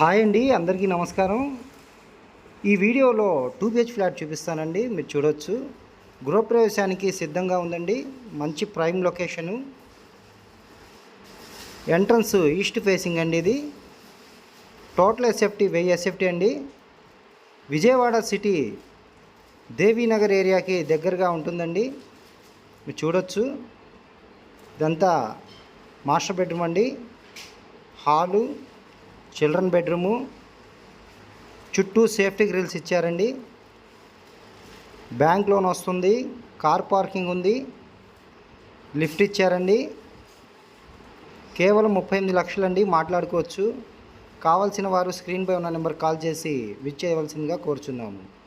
Hi అండి అందరికీ నమస్కారం. ఈ వీడియోలో టూ బిహెచ్ ఫ్లాట్ చూపిస్తానండి మీరు చూడొచ్చు. గృహప్రవేశానికి సిద్ధంగా ఉందండి మంచి prime location. Entrance east facing అండి ఇది. టోటల్ ఎస్ఎఫ్టీ వెయ్యి ఎస్ఎఫ్టీ అండి. విజయవాడ సిటీ దేవీనగర్ ఏరియాకి దగ్గరగా ఉంటుందండి మీరు చూడొచ్చు. ఇదంతా మాస్టర్ బెడ్రూమ్ అండి. Hall children bedroom. చుట్టూ సేఫ్టీ గ్రిల్స్ ఇచ్చారండి. బ్యాంక్ లోన్ వస్తుంది. కార్ పార్కింగ్ ఉంది. లిఫ్ట్ ఇచ్చారండి. కేవలం ముప్పై ఎనిమిది లక్షలండి మాట్లాడుకోవచ్చు. కావాల్సిన వారు స్క్రీన్పై ఉన్న నెంబర్ కాల్ చేసి విచ్ చేయవలసిందిగా కోరుచున్నాము.